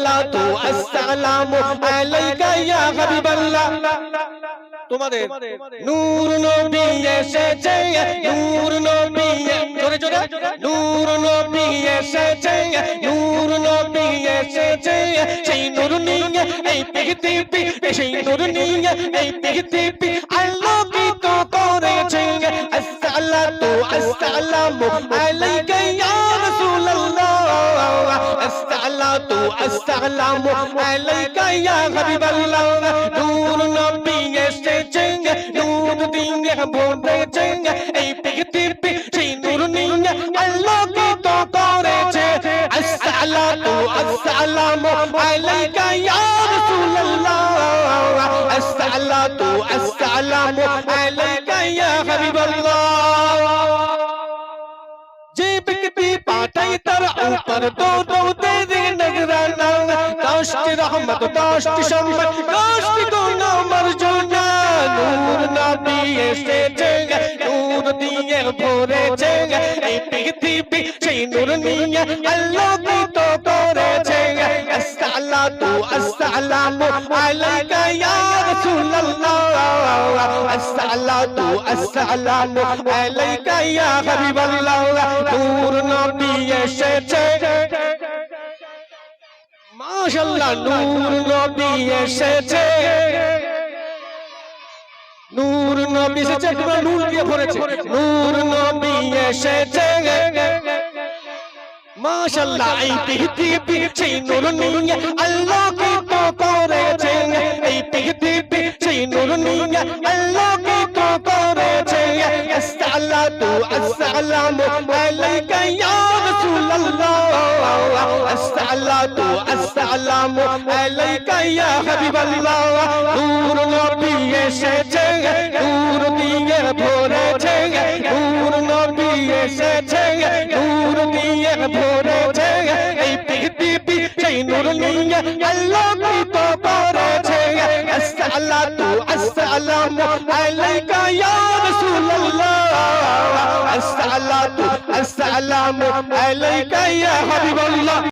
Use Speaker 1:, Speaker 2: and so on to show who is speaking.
Speaker 1: আসসালাতু আসসালামু আলাইকা ইয়া হাবিবাল্লাহ। তোমাদের নূর নবী এসেছে, নূর নবী জোরে জোরে। নূর নবী এসেছে, নূর নবী এসেছে। সেই নূর নিয়ে এই পৃথিবী, সেই নূর নিয়ে এই পৃথিবী আলোকিত করেছে। আসসালাতু আসসালামু আলাইকা আসসালামু আলাইকা ইয়া হাবিবাল্লাহ নূর নবী এসেছে নূর দিয়ে ভরেছে এই পৃথিবী সেই নূর নিয়ে আলোকিত করেছে আসসালাতু আসসালামু আলাইকা ইয়া রাসূলুল্লাহ আসসালাতু আসসালামু আলাইকা ইয়া হাবিবাল্লাহ যে ব্যক্তি পাঠাই তার উপর দো নজরানা দশটি রহমত, দশটি সম্মান, দশটি গুণ মর্জনা নূর নবী এসেছে নূর দিয়ে ভরেছে এই পৃথিবী সেই নূর নিয়ে আসসালাতু আসসালামু আলাইকা ইয়া হাবিবাল্লাহ। নূর নবী এসেছে মাশাআল্লাহ নূর নবী এসেছে। নূর নবী এসেছে তোমরা নূর দিয়ে ভরেছে। নূর নবী এসেছে। মাশাআল্লাহ এই পৃথিবী সেই নূর নিয়ে আলোকিত করেছে এই পৃথিবী সেই নূর নিয়ে আলোকিত করেছে আসসালাতু আসসালামু রাসূলুল্লাহ আসসালামু আলাইকা ইয়া রাসূলুল্লাহ আসসালামু আলাইকা ইয়া হাবিবাল্লাহ